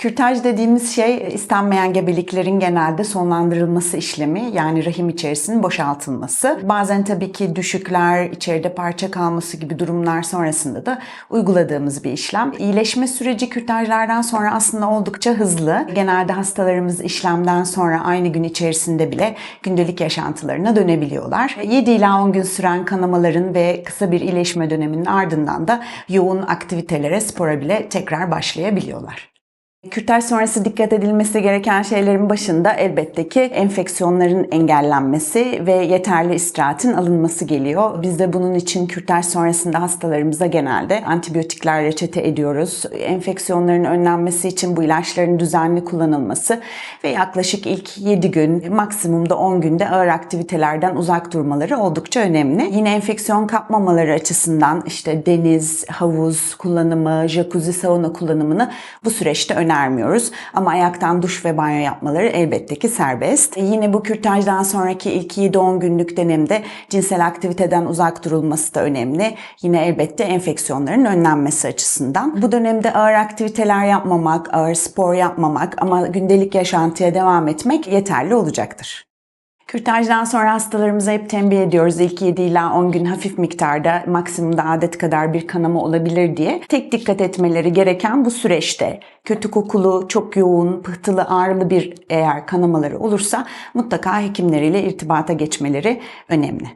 Kürtaj dediğimiz şey istenmeyen gebeliklerin genelde sonlandırılması işlemi yani rahim içerisinin boşaltılması. Bazen tabii ki düşükler, içeride parça kalması gibi durumlar sonrasında da uyguladığımız bir işlem. İyileşme süreci kürtajlardan sonra aslında oldukça hızlı. Genelde hastalarımız işlemden sonra aynı gün içerisinde bile gündelik yaşantılarına dönebiliyorlar. 7 ila 10 gün süren kanamaların ve kısa bir iyileşme döneminin ardından da yoğun aktivitelere, spora bile tekrar başlayabiliyorlar. Kürtaj sonrası dikkat edilmesi gereken şeylerin başında elbette ki enfeksiyonların engellenmesi ve yeterli istirahatin alınması geliyor. Biz de bunun için kürtaj sonrasında hastalarımıza genelde antibiyotikler reçete ediyoruz. Enfeksiyonların önlenmesi için bu ilaçların düzenli kullanılması ve yaklaşık ilk 7 gün, maksimumda 10 günde ağır aktivitelerden uzak durmaları oldukça önemli. Yine enfeksiyon kapmamaları açısından işte deniz, havuz kullanımı, jacuzzi, sauna kullanımını bu süreçte önermiyoruz. Ama ayaktan duş ve banyo yapmaları elbette ki serbest. Yine bu kürtajdan sonraki ilk 7-10 günlük dönemde cinsel aktiviteden uzak durulması da önemli. Yine elbette enfeksiyonların önlenmesi açısından. Bu dönemde ağır aktiviteler yapmamak, ağır spor yapmamak ama gündelik yaşantıya devam etmek yeterli olacaktır. Kürtajdan sonra hastalarımıza hep tembih ediyoruz. İlk 7 ila 10 gün hafif miktarda maksimumda adet kadar bir kanama olabilir diye. Tek dikkat etmeleri gereken bu süreçte kötü kokulu, çok yoğun, pıhtılı, ağrılı bir eğer kanamaları olursa mutlaka hekimleriyle irtibata geçmeleri önemli.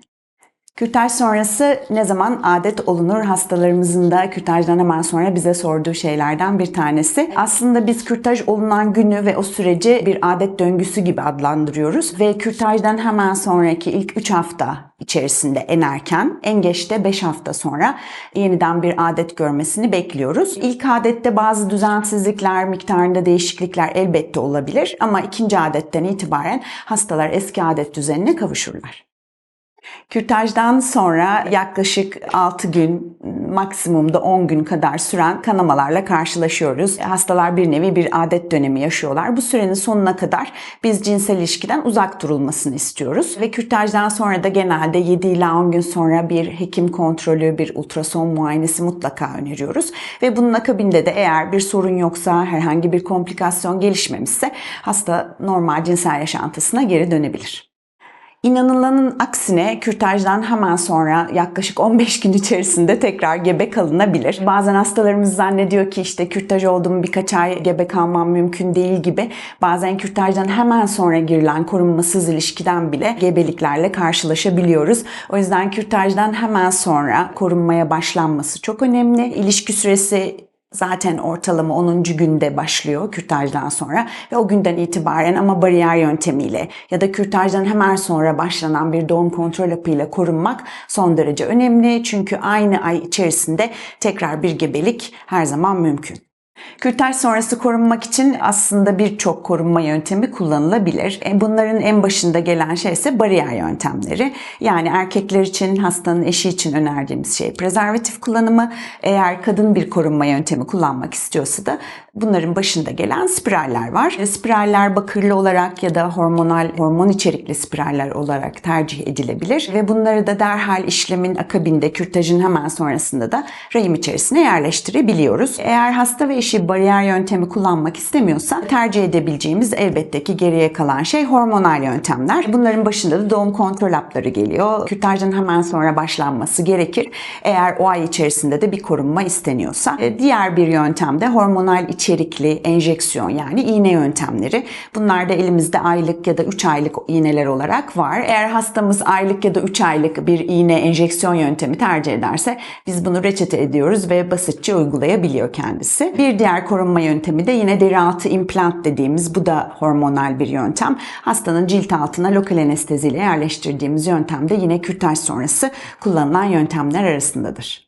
Kürtaj sonrası ne zaman adet olunur? Hastalarımızın da kürtajdan hemen sonra bize sorduğu şeylerden bir tanesi. Aslında biz kürtaj olunan günü ve o süreci bir adet döngüsü gibi adlandırıyoruz. Ve kürtajdan hemen sonraki ilk 3 hafta içerisinde en erken, en geç de 5 hafta sonra yeniden bir adet görmesini bekliyoruz. İlk adette bazı düzensizlikler, miktarında değişiklikler elbette olabilir ama ikinci adetten itibaren hastalar eski adet düzenine kavuşurlar. Kürtajdan sonra yaklaşık 6 gün, maksimumda 10 gün kadar süren kanamalarla karşılaşıyoruz. Hastalar bir nevi bir adet dönemi yaşıyorlar. Bu sürenin sonuna kadar biz cinsel ilişkiden uzak durulmasını istiyoruz. Ve kürtajdan sonra da genelde 7 ila 10 gün sonra bir hekim kontrolü, bir ultrason muayenesi mutlaka öneriyoruz. Ve bunun akabinde de eğer bir sorun yoksa, herhangi bir komplikasyon gelişmemişse hasta normal cinsel yaşantısına geri dönebilir. İnanılanın aksine kürtajdan hemen sonra yaklaşık 15 gün içerisinde tekrar gebe kalınabilir. Bazen hastalarımız zannediyor ki işte kürtaj oldum birkaç ay gebe kalmam mümkün değil gibi. Bazen kürtajdan hemen sonra girilen korunmasız ilişkiden bile gebeliklerle karşılaşabiliyoruz. O yüzden kürtajdan hemen sonra korunmaya başlanması çok önemli. İlişki süresi zaten ortalama 10. günde başlıyor kürtajdan sonra ve o günden itibaren ama bariyer yöntemiyle ya da kürtajdan hemen sonra başlanan bir doğum kontrol hapıyla korunmak son derece önemli. Çünkü aynı ay içerisinde tekrar bir gebelik her zaman mümkün. Kürtaj sonrası korunmak için aslında birçok korunma yöntemi kullanılabilir. E, Bunların en başında gelen şey ise bariyer yöntemleri. Yani erkekler için, hastanın eşi için önerdiğimiz şey prezervatif kullanımı. Eğer kadın bir korunma yöntemi kullanmak istiyorsa da bunların başında gelen spiraller var. E, Spiraller bakırlı olarak ya da hormonal, hormon içerikli spiraller olarak tercih edilebilir. Ve bunları da derhal işlemin akabinde, kürtajın hemen sonrasında da rahim içerisine yerleştirebiliyoruz. Eğer hasta ve eşi bariyer yöntemi kullanmak istemiyorsa tercih edebileceğimiz elbette ki geriye kalan şey hormonal yöntemler. Bunların başında da doğum kontrol hapları geliyor. Kürtajdan hemen sonra başlanması gerekir. Eğer o ay içerisinde de bir korunma isteniyorsa. E, Diğer bir yöntem de hormonal içerikli enjeksiyon yani iğne yöntemleri. Bunlar da elimizde aylık ya da 3 aylık iğneler olarak var. Eğer hastamız aylık ya da 3 aylık bir iğne enjeksiyon yöntemi tercih ederse biz bunu reçete ediyoruz ve basitçe uygulayabiliyor kendisi. Bir diğer korunma yöntemi de yine deri altı implant dediğimiz bu da hormonal bir yöntem. Hastanın cilt altına lokal anesteziyle yerleştirdiğimiz yöntem de yine kürtaj sonrası kullanılan yöntemler arasındadır.